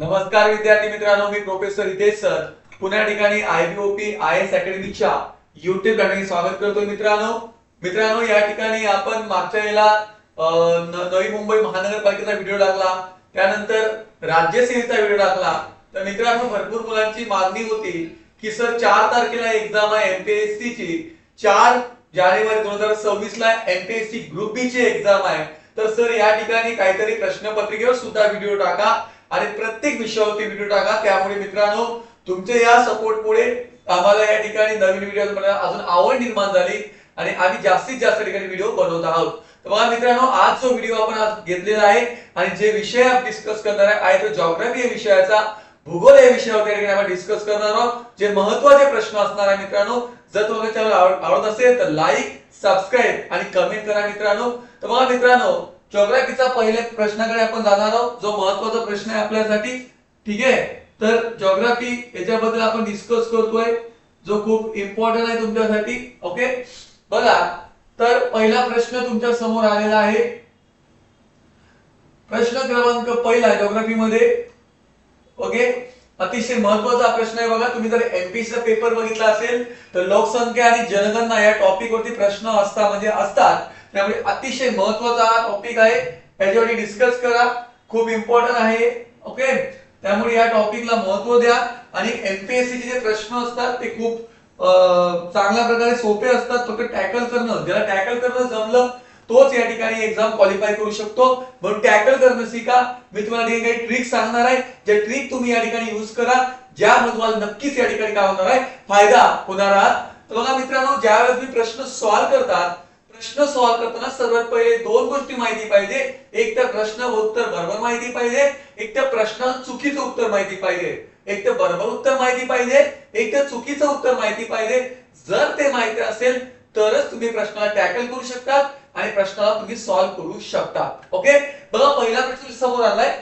नमस्कार विद्यार्थी मित्रांनो मी प्रोफेसर हितेश सर. पुण्या ठिकाणी आयबीओपी आय एस अकॅडमीच्या युट्यूब चॅनलने स्वागत करतोय मित्रांनो. मित्रांनो या ठिकाणी आपण मागच्या वेळेला नवी मुंबई महानगरपालिकेचा व्हिडिओ टाकला. त्यानंतर राज्यसेवेचा व्हिडिओ टाकला. तर मित्रांनो भरपूर मुलांची मागणी होती की सर चार तारखेला एक्झाम आहे एमपीएससी ची. चार जानेवारी दोन हजार सव्वीस ला एमपीएससी ग्रुप बी ची एक्झाम आहे. तर सर या ठिकाणी काहीतरी प्रश्नपत्रिकेवर सुद्धा व्हिडिओ टाका. आणि प्रत्येक विषयावरती व्हिडिओ टाका. त्यामुळे मित्रांनो तुमच्या या सपोर्टमुळे आम्हाला या ठिकाणी नवीन व्हिडिओ अजून आवड निर्माण झाली आणि आम्ही जास्तीत जास्त ठिकाणी व्हिडिओ बनवत आहोत. तर बघा मित्रांनो आज जो व्हिडिओ आपण आज घेतलेला आहे आणि जे विषय आपण डिस्कस करणार आहे तो जॉग्राफी या विषयाचा. भूगोल या विषयावर ठिकाणी आपण डिस्कस करणार आहोत. जे महत्त्वाचे प्रश्न असणार आहे मित्रांनो जर तुम्हाला चॅनल आवडत असेल तर लाईक सबस्क्राईब आणि कमेंट करा मित्रांनो. तर बघा मित्रांनो जॉग्राफीचा पहिले प्रश्नाकडे आपण जाणार आहोत. जो महत्त्वाचा प्रश्न आहे आपल्यासाठी ठीक आहे? तर जॉग्राफी याच्याबद्दल आपण डिस्कस करतोय. जो खूप इम्पॉर्टंट आहे तुमच्यासाठी ओके बघा तर पहिला प्रश्न तुमच्यासमोर आलेला आहे. प्रश्न क्रमांक पहिला जॉग्राफी मध्ये ओके अतिशय महत्त्वाचा प्रश्न आहे बघा. तुम्ही जर एमपीसीचा पेपर बघितला असेल तर लोकसंख्या आणि जनगणना या टॉपिक वरती प्रश्न असता म्हणजे असतात. त्यामुळे अतिशय महत्त्वाचा हा टॉपिक आहे. याच्यावरती डिस्कस करा. खूप इम्पॉर्टंट आहे. ओके त्यामुळे या टॉपिकला महत्त्व द्या. आणि एमपीएससी चे जे प्रश्न असतात ते खूप चांगल्या प्रकारे सोपे असतात. फक्त टॅकल करणं. ज्याला टॅकल करणं जमलं तोच या ठिकाणी एक्झाम क्वालिफाय करू शकतो. म्हणून टॅकल करणं शिका. मी तुम्हाला जे काही ट्रिक सांगणार आहे. जे ट्रिक तुम्ही या ठिकाणी युज करा ज्यामुळे तुम्हाला नक्कीच या ठिकाणी काय होणार आहे फायदा होणार आहात तर बघा मित्रांनो ज्यावेळेस तुम्ही प्रश्न सॉल्व्ह करतात प्रश्न सॉल्व्ह करताना सर्वात पहिले दोन गोष्टी माहिती पाहिजे. एक तर प्रश्न व उत्तर बरोबर माहिती पाहिजे. एक तर प्रश्न चुकीचं उत्तर माहिती पाहिजे. एक तर बरोबर उत्तर माहिती पाहिजे. एक तर चुकीचं उत्तर माहिती पाहिजे. जर ते माहिती असेल तरच तुम्ही प्रश्नाला टॅकल करू शकतात आणि प्रश्नाला तुम्ही सॉल्व्ह करू शकता ओके बघा पहिला प्रश्न समोर आलाय.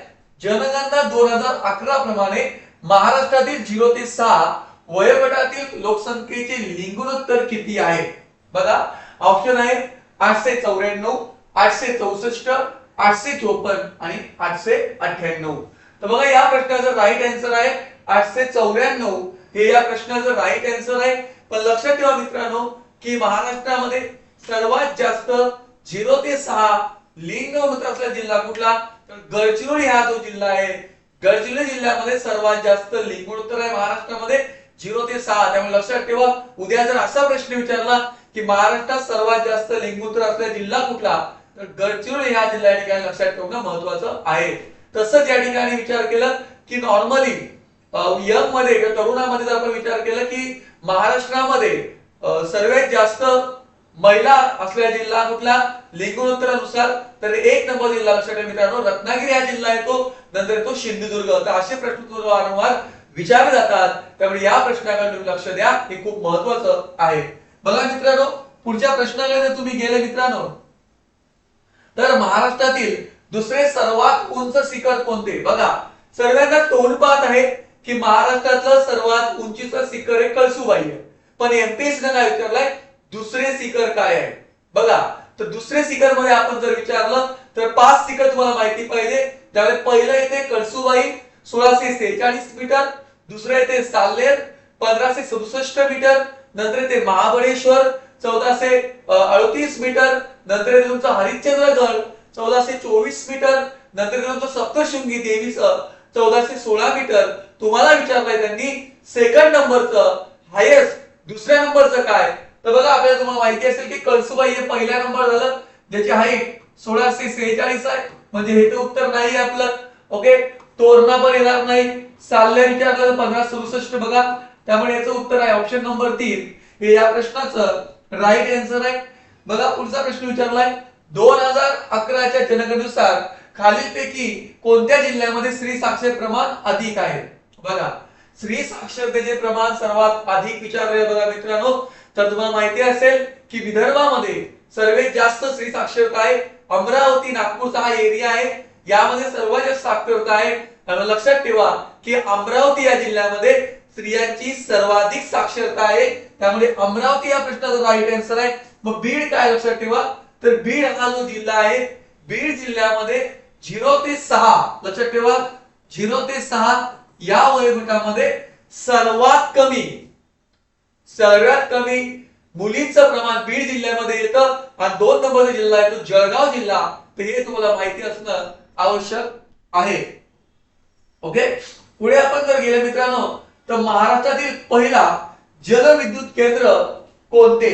जनगणना दोन हजार अकरा प्रमाणे महाराष्ट्रातील झिरो ते सहा वयोगटातील लोकसंख्येचे लिंगोत्तर किती आहे? बघा ऑप्शन आहे आठशे चौऱ्याण्णव आठशे चौसष्ट आठशे चोपन्न आणि आठशे अठ्ठ्याण्णव. तर बघा या प्रश्नाचं राईट आन्सर आहे आठशे चौऱ्याण्णव. हे या प्रश्नाचं राईट आन्सर आहे. पण लक्षात ठेवा मित्रांनो की महाराष्ट्रामध्ये सर्वात जास्त झिरो ते सहा लिंग होत असला जिल्हा कुठला? तर गडचिरोली हा जो जिल्हा आहे. गडचिरोली जिल्ह्यामध्ये सर्वात जास्त लिंगोत्तर आहे महाराष्ट्रामध्ये झिरो ते सहा. त्यामुळे लक्षात ठेवा उद्या जर असा प्रश्न विचारला की महाराष्ट्रात सर्वात जास्त लिंगोत्तर असलेला जिल्हा कुठला? तर गडचिरोली ह्या जिल्हा या ठिकाणी लक्षात ठेवणं महत्वाचं आहे. तसंच या ठिकाणी विचार केला की नॉर्मली यंगमध्ये किंवा तरुणामध्ये जर आपण विचार केला की महाराष्ट्रामध्ये सर्वात जास्त महिला असलेला जिल्हा कुठला? लिंगोत्तरानुसार तर एक नंबर जिल्हा लक्षात ठेवा मित्रांनो रत्नागिरी हा जिल्हा येतो नंतर येतो सिंधुदुर्ग. तर असे प्रश्न तुम्हाला वारंवार विचारले जातात. त्यामुळे या प्रश्नाकडे तुम्ही लक्ष द्या हे खूप महत्वाचं आहे. बघा मित्रांनो पुढच्या प्रश्नाकडे तुम्ही गेले मित्रांनो. तर महाराष्ट्रातील दुसरे सर्वात उंच शिखर कोणते? बघा सर्वांना तोंड पाहत आहे की महाराष्ट्रातलं सर्वात उंचीचं शिखर आहे कळसुबाई आहे. पण एमपीएससी काय विचारलंय दुसरे शिखर काय आहे? बघा तर दुसरे शिखरमध्ये आपण जर विचारलं तर पाच शिखर तुम्हाला माहिती पाहिजे. त्यावेळेस पहिलं येते कळसुबाई सोळाशे सेहेचाळीस मीटर दुसरं येते साल्लेर पंधराशे सदुसष्ट मीटर नंतर ते महाबळेश्वर चौदाशे अडतीस मीटर नंतर तुमचं हरिश्चंद्रगड चौदाशे चोवीस मीटर नंतर तुमचं सप्तशृंगी देवी चौदाशे सोळा मीटर. तुम्हाला विचारलंय त्यांनी सेकंड नंबरचं हायेस्ट दुसऱ्या नंबरचं काय? तर बघा आपल्याला तुम्हाला माहिती असेल की कळसुबाई हे पहिल्या नंबर झालं ज्याची हाईट सोळाशे सेहेचाळीस आहे. म्हणजे हे तर उत्तर नाही आहे आपलं. ओके तोरणा पण येणार नाही. साल्ले विचारलं पंधरा सदुसष्ट बघा. त्यामुळे याचं उत्तर आहे ऑप्शन नंबर तीन. हे या प्रश्नाचं राईट आन्सर आहे. बघा पुढचा प्रश्न विचारलाय. दोन हजार अकराच्या जनगणनेनुसार खालीलपैकी कोणत्या जिल्ह्यामध्ये स्त्री साक्षर प्रमाण अधिक आहे? बघा स्त्री साक्षरतेचे प्रमाण सर्वात अधिक विचारले बघा मित्रांनो. तर तुम्हाला माहिती असेल की विदर्भामध्ये सर्वात जास्त स्त्री साक्षरता आहे अमरावती नागपूरचा हा एरिया आहे. यामध्ये सर्वात जास्त साक्षरता आहे. लक्षात ठेवा की अमरावती या जिल्ह्यामध्ये स्त्रियांची सर्वाधिक साक्षरता आहे. त्यामुळे अमरावती या प्रश्नाचा राईट आन्सर आहे मग बीड काय लक्षात ठेवा? तर बीड हा जो जिल्हा आहे बीड जिल्ह्यामध्ये झिरो ते सहा लक्षात ठेवा झिरो ते सहा या वयोगटामध्ये सर्वात कमी सर्वात कमी मुलींचं प्रमाण बीड जिल्ह्यामध्ये येतं आणि दोन नंबरचा जिल्हा आहे तो जळगाव जिल्हा. तर हे तुम्हाला माहिती असणं आवश्यक आहे. ओके? पुढे आपण जर गेलं मित्रांनो तर महाराष्ट्रातील पहिला जलविद्युत केंद्र कोणते?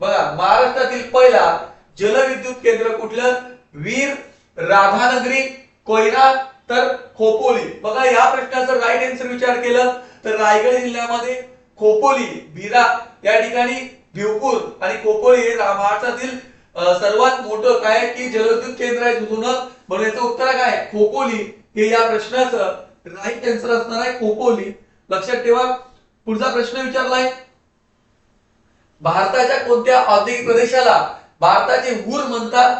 बघा महाराष्ट्रातील पहिला जलविद्युत केंद्र कुठलं? वीर राधानगरी कोयना तर खोपोली. बघा या प्रश्नाचं राईट आन्सर विचार केलं तर रायगड जिल्ह्यामध्ये खोपोली भिरा या ठिकाणी भिवपूर आणि खोपोली हे महाराष्ट्रातील सर्वात मोठं काय की जलविद्युत केंद्र आहे जुनं म्हणून याचं उत्तर काय आहे? खोपोली हे या प्रश्नाचं राईट आन्सर असणार आहे खोपोली. लक्षात ठेवा पुढचा प्रश्न विचारलाय. भारताच्या कोणत्या औद्योगिक प्रदेशाला भारताचे हुर म्हणतात?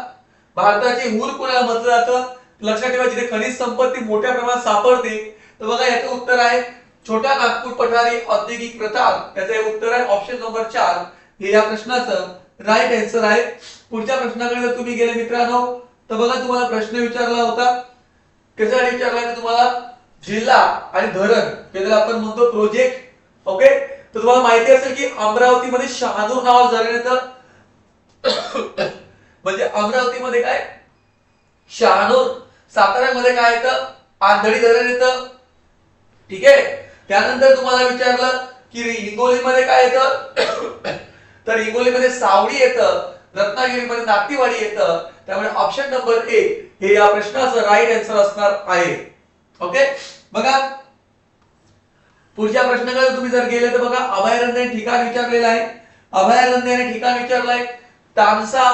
भारताचे हुर कोणाला म्हटलं जातं? लक्षात ठेवा जिथे खनिज संपत्ती मोठ्या प्रमाणात सापडते. तर बघा याचं उत्तर आहे छोटा नागपूर पठारी औद्योगिक प्रताप याचं हे उत्तर आहे ऑप्शन नंबर चार. हे या प्रश्नाचं राईट आन्सर आहे. पुढच्या प्रश्नाकडे जर तुम्ही गेले मित्रांनो तर बघा तुम्हाला प्रश्न विचारला होता. कशासाठी विचारला तुम्हाला? जिल्हा आणि धरण हे जर आपण म्हणतो प्रोजेक्ट ओके तर तुम्हाला माहिती असेल की अमरावतीमध्ये शहानूर नाव धरण येतं म्हणजे अमरावतीमध्ये काय? शहानूर साताऱ्यामध्ये काय येतं आंधळी धरण येतं ठीक आहे? त्यानंतर तुम्हाला विचारलं की हिंगोलीमध्ये काय येतं तर? हिंगोलीमध्ये सावडी येतं रत्नागिरीमध्ये नातीवाडी येतं त्यामुळे ऑप्शन नंबर एक हे या प्रश्नाचं राईट आन्सर असणार आहे. ओके? बघा. पुढच्या प्रश्नाकडे तुम्ही जर गेले तर बघा अभयारण्य ठिकाण विचारलेलं आहे. अभयारण्याने ठिकाण विचारलंय. तामसा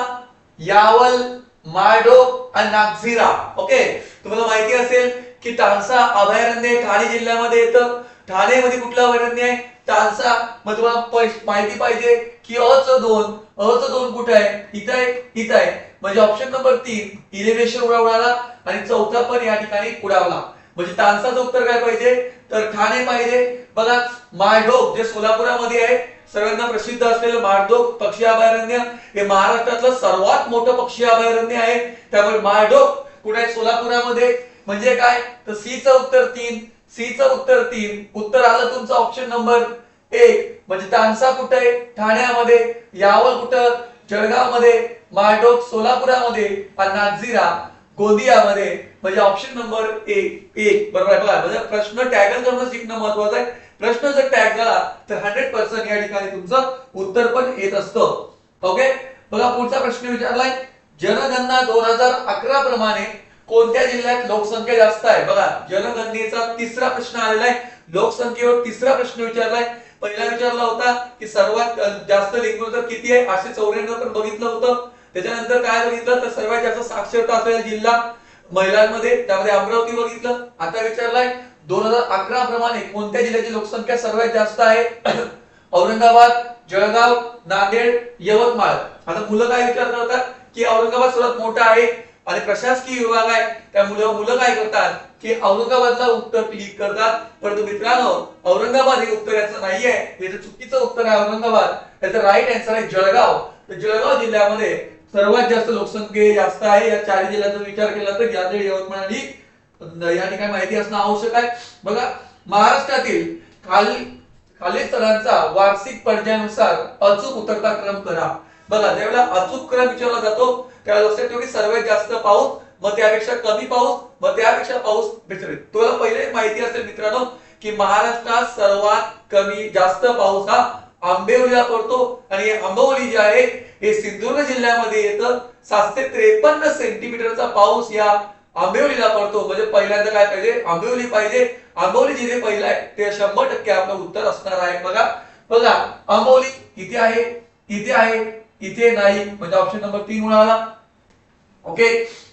यावल माडो आणि नागझिरा. ओके? तुम्हाला माहिती असेल की तानसा अभयारण्य ठाणे जिल्ह्यामध्ये येतं. ठाणे मध्ये कुठलं अभयारण्य आहे? तानसा मग तुम्हाला माहिती पाहिजे की अ च दोन अ च दोन कुठं आहे? इथं आहे इथं आहे. म्हणजे ऑप्शन नंबर तीन इलेव्हेशन उडावला आणि चौथा पण या ठिकाणी उडावला म्हणजे तानसाचं उत्तर काय पाहिजे? तर ठाणे पाहिजे. बघा माळढोक जे सोलापुरामध्ये आहे सर्वांना प्रसिद्ध असलेलं माळढोक पक्षी अभयारण्य हे महाराष्ट्रातलं सर्वात मोठं पक्षी अभयारण्य आहे. त्यामुळे माळढोक कुठे आहे? सोलापुरामध्ये. म्हणजे काय? तर सी च उत्तर तीन. सी च उत्तर तीन. उत्तर आलं तुमचं ऑप्शन नंबर एक. म्हणजे तानसा कुठे आहे? ठाण्यामध्ये. यावल कुठं? जळगावमध्ये. माळढोक सोलापुरामध्ये. आणि नागझिरा गोंदियामध्ये. म्हणजे ऑप्शन नंबर एक एक बरोबर आहे. बघा म्हणजे प्रश्न टॅगल करणं शिकणं महत्वाचं आहे. प्रश्न जर टॅग झाला तर हंड्रेड पर्सेंट या ठिकाणी तुमचं उत्तर पण येत असतं. ओके बघा पुढचा प्रश्न विचारलाय. जनगणना दोन हजार अकरा प्रमाणे कोणत्या जिल्ह्यात लोकसंख्या जास्त आहे? बघा जनगणनेचा तिसरा प्रश्न आलेला आहे. लोकसंख्येवर तिसरा प्रश्न विचारलाय. पहिला विचारला होता की सर्वात जास्त लिंग किती आहे? आठशे चौऱ्याण्णव पण बघितलं होतं. त्याच्यानंतर काय बघितलं? तर सर्वात जास्त साक्षरता असलेला जिल्हा महिलांमध्ये त्यामध्ये अमरावती बघितलं आता विचारलाय दोन हजार अकरा प्रमाणे कोणत्या जिल्ह्याची लोकसंख्या सर्वात जास्त आहे? औरंगाबाद जळगाव नांदेड यवतमाळ. आता मुलं काय विचार करतात? की औरंगाबाद सर्वात मोठा आहे आणि प्रशासकीय विभाग आहे. त्यामुळे मुलं काय करतात? की औरंगाबादला उत्तर क्लिक करतात. परंतु मित्रांनो औरंगाबाद हे उत्तर याचं नाहीये. याचं चुकीचं उत्तर आहे औरंगाबाद याचं राईट आन्सर आहे जळगाव. तर जळगाव जिल्ह्यामध्ये सर्वात जास्त लोकसंख्या जास्त आहे. या चार जिल्ह्याचा विचार केला तर नांदेड यवतमाळ आणि या ठिकाणी माहिती असणं आवश्यक आहे. बघा महाराष्ट्रातील खाली खालील स्तरांचा वार्षिक पर्यायानुसार अचूक उतरता क्रम करा. बघा ज्यावेळेला अचूक क्रम विचारला जातो त्यावेळेला लक्षात ठेवा की सर्वात जास्त पाऊस मग त्यापेक्षा कमी पाऊस मग त्यापेक्षा पाऊस विचारेल तुला पहिले माहिती असेल मित्रांनो की महाराष्ट्रात सर्वात कमी जास्त पाऊस हा आंबेवलीला पडतो आणि आंबवली जे आहे हे सिंधुदुर्ग जिल्ह्यामध्ये येतं. सातशे त्रेपन्न सेंटीमीटरचा पाऊस या आंबेवलीला पडतो. म्हणजे पहिल्यांदा काय पाहिजे? आंबेवली पाहिजे. आंबवली जिथे पहिला आहे. ते शंभर टक्के आपलं उत्तर असणार आहे. बघा. बघा आंबवली इथे आहे इथे आहे इथे नाही. म्हणजे ऑप्शन नंबर तीन मिळाला ओके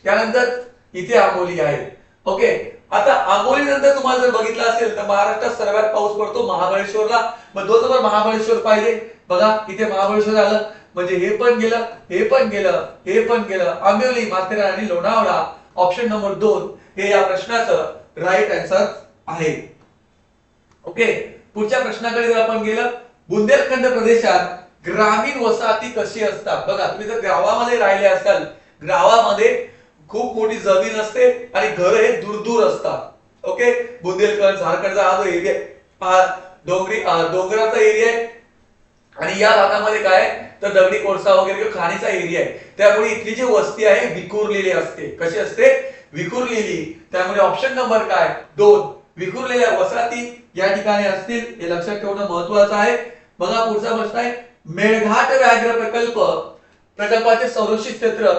त्यानंतर इथे आंबोली आहे. ओके आता आंबोली नंतर तुम्हाला जर बघितलं असेल तर महाराष्ट्रात सर्वात पाऊस पडतो महाबळेश्वरला. मग दोन नंबर महाबळेश्वर पाहिजे. बघा इथे महाबळेश्वर आलं म्हणजे हे पण गेलं हे पण गेलं हे पण गेलं. आंबिवली माथेरान आणि लोणावळा. ऑप्शन नंबर दोन हे या प्रश्नाचं राईट आन्सर आहे. ओके पुढच्या प्रश्नाकडे जर आपण गेलं बुंदेलखंड प्रदेशात ग्रामीण वसाहती कशी असतात? बघा तुम्ही जर गावामध्ये राहिले असाल गावामध्ये खूप मोठी जमीन असते आणि घर हे दूर दूर असतात. ओके बुंदेलखंड झारखंडचा हा जो एरिया हा डोंगरी डोंगराचा एरिया आहे. आणि या भागामध्ये काय तर दगडी कोळसा वगैरे किंवा खाणीचा एरिया आहे. त्यामुळे इथली जी वस्ती आहे विखुरलेली असते. कशी असते? विखुरलेली. त्यामुळे ऑप्शन नंबर काय? दोन. विखुरलेल्या वसाहती या ठिकाणी असतील हे लक्षात ठेवणं महत्वाचं आहे. बघा पुढचा प्रश्न आहे. मेळघाट व्याघ्र प्रकल्प प्रकल्पाचे संरक्षित क्षेत्र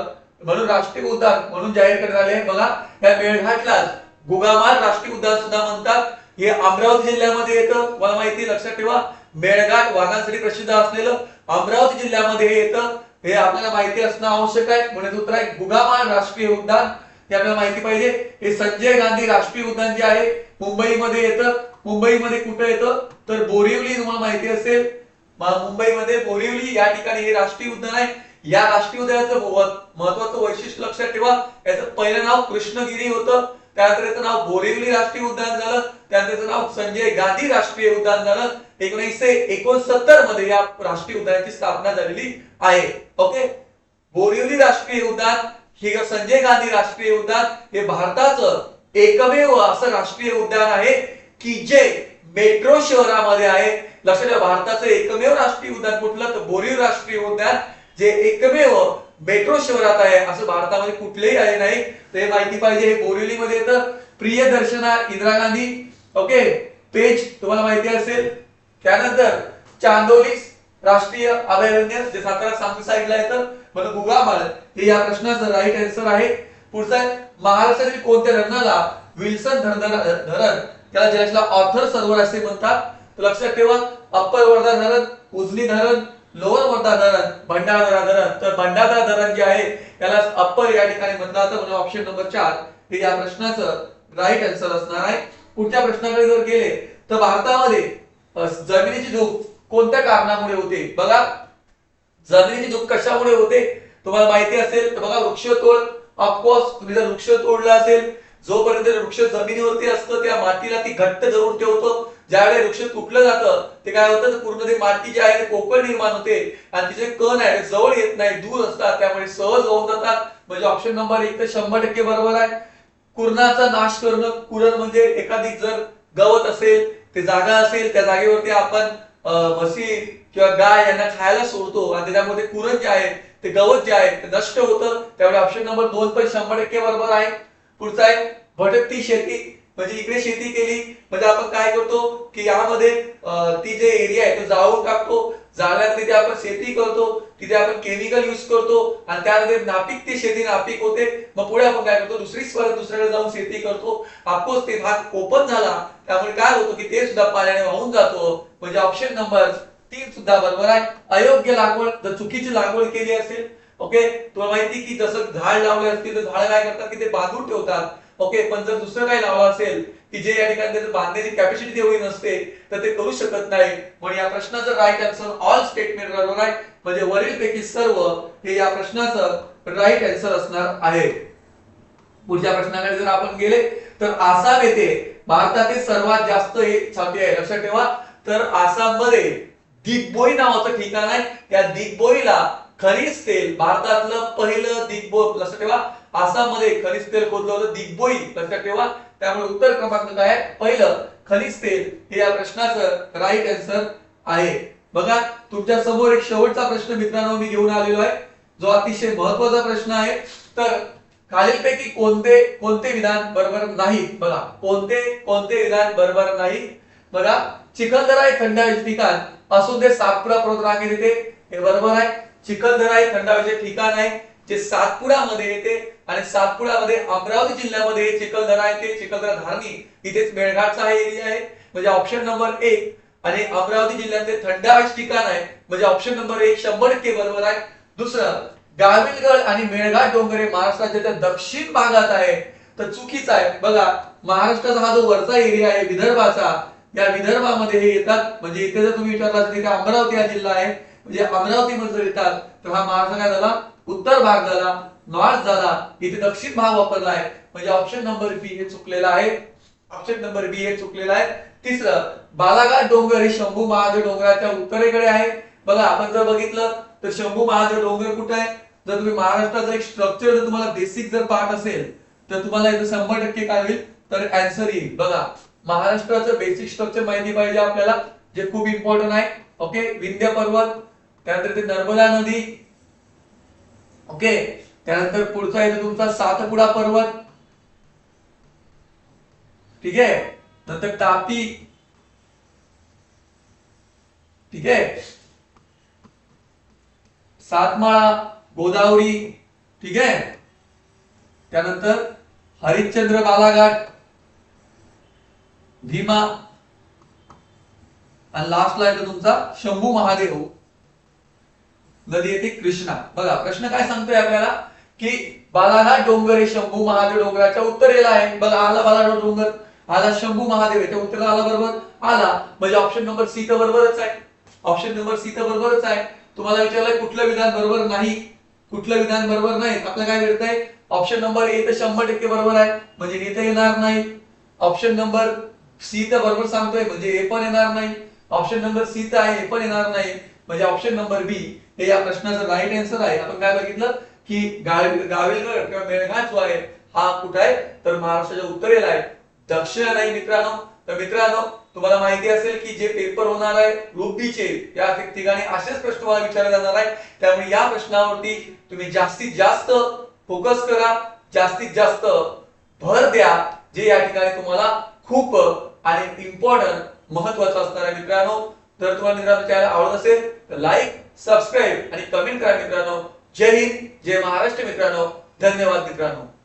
म्हणून राष्ट्रीय उद्यान म्हणून जाहीर करण्यात आले बघा या मेळघाटलाच गुगामाल राष्ट्रीय उद्यान सुद्धा म्हणतात. हे अमरावती जिल्ह्यामध्ये येतं. मला माहिती लक्षात ठेवा. मेळघाट वाघांसाठी प्रसिद्ध असलेलं अमरावती जिल्ह्यामध्ये येतं. हे आपल्याला माहिती असणं आवश्यक आहे. म्हणजे उत्तर आहे गुगामाल राष्ट्रीय उद्यान. हे आपल्याला माहिती पाहिजे. हे संजय गांधी राष्ट्रीय उद्यान जे आहे मुंबईमध्ये येतं. मुंबईमध्ये कुठं येतं? तर बोरिवली तुम्हाला माहिती असेल. मुंबईमध्ये बोरिवली या ठिकाणी हे राष्ट्रीय उद्यान आहे. या राष्ट्रीय उद्यानाचं महत्वाचं वैशिष्ट्य लक्षात ठेवा. याचं पहिलं नाव कृष्णगिरी होतं. त्यानंतर याचं नाव बोरिवली राष्ट्रीय उद्यान झालं. त्यानंतर याचं नाव संजय गांधी राष्ट्रीय उद्यान झालं. एकोणीसशे एकोणसत्तरमध्ये या राष्ट्रीय उद्यानाची स्थापना झालेली आहे. ओके? बोरिवली राष्ट्रीय उद्यान हे संजय गांधी राष्ट्रीय उद्यान. हे भारताचं एकमेव असं राष्ट्रीय उद्यान आहे की जे मेट्रो शहरामध्ये आहे. लक्षात भारताचं एकमेव राष्ट्रीय उद्यान कुठलं? तर बोरीव राष्ट्रीय उद्यान. जे एकमेव मेट्रो शहरात आहे असं भारतामध्ये कुठलेही आहे नाही तर हे माहिती पाहिजे. हे बोरिवलीमध्ये येतं. प्रिय दर्शना इंदिरा गांधी. ओके पेज तुम्हाला माहिती असेल. त्यानंतर चांदोली राष्ट्रीय अभयारण्य जे सातारा सांगली साईडला येतं. म्हणून गुगामाळ हे या प्रश्नाचं राईट आन्सर आहे. पुढचा आहे महाराष्ट्रातील कोणत्या धरणाला विल्सन धरण धरण त्याला ज्याला ऑथर सरोवर असे म्हणतात? तर लक्षात ठेवा अप्पर वर्धा धरण उजनी धरण लोअर वर्धा धरण भंडारदरा धरण तर भंडारदरा धरण जे आहे त्याला अप्पर या ठिकाणी म्हणतात म्हणजे ऑप्शन नंबर चार हे या प्रश्नाचं राईट आन्सर असणार आहे. पुढच्या प्रश्नाकडे जर गेले तर भारतामध्ये जमिनीची धूप कोणत्या कारणामुळे होते? बघा जमिनीची धूप कशामुळे होते? तुम्हाला माहिती असेल तर बघा वृक्षतोड ऑफकोर्स तुम्ही जर वृक्ष तोडला असेल जोपर्यंत वृक्ष जमिनीवरती असतं त्या मातीला ती घट्ट धरून ठेवतो. ज्यावेळेला वृक्ष तुटलं जातं ते काय होतं? पूर्ण ते माती जी आहे ते पोकळ निर्माण होते. आणि तिचे कण आहे ते जवळ येत नाही दूर असतात. त्यामुळे सहज होऊन जातात. म्हणजे ऑप्शन नंबर एक तर शंभर टक्के बरोबर आहे. कुरणाचा नाश करणं कुरण म्हणजे एखादी जर गवत असेल ते जागा असेल त्या जागेवरती आपण म्हशी किंवा गाय यांना खायला सोडतो. आणि त्याच्यामध्ये कुरण जे आहे ते गवत जे आहे ते नष्ट होतं. त्यामुळे ऑप्शन नंबर दोन पण शंभर टक्के बरोबर आहे. पुढचा आहे भटकती शेती. म्हणजे इकडे शेती केली म्हणजे आपण काय करतो की यामध्ये ती जे एरिया आहे तो जाऊन टाकतो. जाळल्यात तिथे आपण शेती करतो तिथे आपण केमिकल युज करतो आणि त्यामध्ये नापीक ती शेती नापीक होते. मग पुढे आपण काय करतो? दुसरी स्पर्धा दुसऱ्याकडे जाऊन शेती करतो. ऑफकोर्स ते भाग ओपन झाला. त्यामुळे काय होतो की ते सुद्धा पाण्याने वाहून जातो. म्हणजे ऑप्शन नंबर तीन सुद्धा बरोबर आहे. अयोग्य लागवड जर चुकीची लागवड केली असेल ओके तुला माहिती की जसं झाड लावले असतील तर झाड काय करतात की ते बांधून ठेवतात. ओके पण जर दुसरं काही लावलं असेल की जे या ठिकाणी त्याचं बांधण्याची कॅपॅसिटी तेवढी नसते तर ते करू शकत नाही. म्हणून या प्रश्नाचं राईट आन्सर ऑल स्टेटमेंट बरोबर आहे. म्हणजे वरील पैकी सर्व हे या प्रश्नाचं राईट आन्सर असणार आहे. पुढच्या प्रश्नाकडे जर आपण गेले तर आसाम येथे भारतातील सर्वात जास्त हे छापे आहे. लक्षात ठेवा. तर आसाममध्ये दिग्बोई नावाचं ठिकाण आहे. त्या दिग्बोईला खनिज तेल भारतातलं पहिलं दिग्बोई लक्षात ठेवा आसाममध्ये खनिज तेल खोदलं होतं दिग्बोई लक्षात ठेवा. त्यामुळे उत्तर क्रमांक काय आहे? पहिलं खनिज तेल हे या प्रश्नाचं राईट आन्सर आहे. बघा तुमच्यासमोर एक शेवटचा प्रश्न मित्रांनो मी घेऊन आलेलो आहे. जो अतिशय महत्त्वाचा प्रश्न आहे. तर खालीलपैकी कोणते कोणते विधान बरोबर नाही? बघा कोणते कोणते विधान बरोबर नाही? बघा चिखलदरा हे थंड ठिकाण. असून ते सातपुडा पर्वतरांगेत येते हे बरोबर आहे. चिखलदरा हे थंड हवेचे ठिकाण आहे जे सातपुडामध्ये येते आणि सातपुडामध्ये अमरावती जिल्ह्यामध्ये चिखलदरा येते. चिखलदरा धारणी इथेच मेळघाटचा हा एरिया आहे. म्हणजे ऑप्शन नंबर एक आणि अमरावती जिल्ह्यातले थंड हवेचे ठिकाण आहे. म्हणजे ऑप्शन नंबर एक शंभर टक्के बरोबर आहे. दुसरं गाविलगड आणि मेळघाट डोंगर हे महाराष्ट्राच्या दक्षिण भागात आहे. तर चुकीचा आहे. बघा महाराष्ट्राचा हा जो वरचा एरिया आहे विदर्भाचा या विदर्भामध्ये हे येतात. म्हणजे इथे जर तुम्ही विचारला तर इथे अमरावती हा जिल्हा आहे. म्हणजे अमरावतीमध्ये जर येतात तर हा महाराष्ट्र काय झाला उत्तर भाग झाला नॉर्थ झाला इथे दक्षिण भाग वापरला आहे. म्हणजे ऑप्शन नंबर बी हे चुकलेला आहे. ऑप्शन नंबर बी हे चुकलेला आहे. तिसरं बालाघाट डोंगर हे शंभू महादेव डोंगराच्या उत्तरेकडे आहे. बघा आपण जर बघितलं तर शंभू महादेव डोंगर कुठे आहे? जर तुम्ही महाराष्ट्राचं एक स्ट्रक्चर जर तुम्हाला बेसिक जर पार्ट असेल तर तुम्हाला इथं शंभर टक्के काय होईल? तर अँसर येईल. बघा महाराष्ट्राचं बेसिक स्ट्रक्चर माहिती पाहिजे आपल्याला जे खूप इम्पॉर्टंट आहे. ओके विंध्य पर्वत त्यानंतर ते नर्मदा नदी. ओके? त्यानंतर पुढचा येतो तुमचा सातपुडा पर्वत. ठीक आहे? नंतर तापी ठीक आहे? सातमाळा गोदावरी. ठीक आहे? त्यानंतर हरिश्चंद्र बालाघाट. भीमा. आणि लास्टला येतो तुमचा शंभू महादेव. नदी येते कृष्णा. बघा प्रश्न काय सांगतोय आपल्याला? की बालाघाट डोंगर हे शंभू महादेव डोंगराच्या उत्तरेला आहे. बघा आला बालाघाट डोंगर आला शंभू महादेव याच्या उत्तरेला आला बरोबर? आला. म्हणजे ऑप्शन नंबर सी तर बरोबरच आहे. ऑप्शन नंबर सी तर बरोबरच आहे. तुम्हाला विचारलंय कुठलं विधान बरोबर नाही? कुठलं विधान बरोबर नाही? आपल्याला काय भेटतंय ऑप्शन नंबर ए तर शंभर टक्के बरोबर आहे. म्हणजे इथे येणार नाही. ऑप्शन नंबर सी तर बरोबर सांगतोय. म्हणजे ए पण येणार नाही. ऑप्शन नंबर सी तर आहे हे पण येणार नाही. म्हणजे ऑप्शन नंबर बी हे या प्रश्नाचं राईट आन्सर आहे. आपण काय बघितलं? की गावेलगड किंवा मेळघाट जो आहे हा कुठे आहे? तर महाराष्ट्राच्या उत्तरेला आहे. दक्षिण नाही मित्रांनो. तर मित्रांनो तुम्हाला माहिती असेल की जे पेपर होणार आहे ग्रुप चे या ठिकाणी असेच प्रश्न मला विचारले जाणार आहे त्यामुळे या प्रश्नावरती तुम्ही जास्तीत जास्त फोकस करा. जास्तीत जास्त भर द्या जे या ठिकाणी तुम्हाला खूप आणि इम्पॉर्टंट महत्वाचं असणार आहे मित्रांनो. जर तुम्हाला मित्रांनो चॅनल आवडत असेल तर लाईक सबस्क्राईब आणि कमेंट करा मित्रांनो. जय हिंद जय महाराष्ट्र मित्रांनो. धन्यवाद मित्रांनो.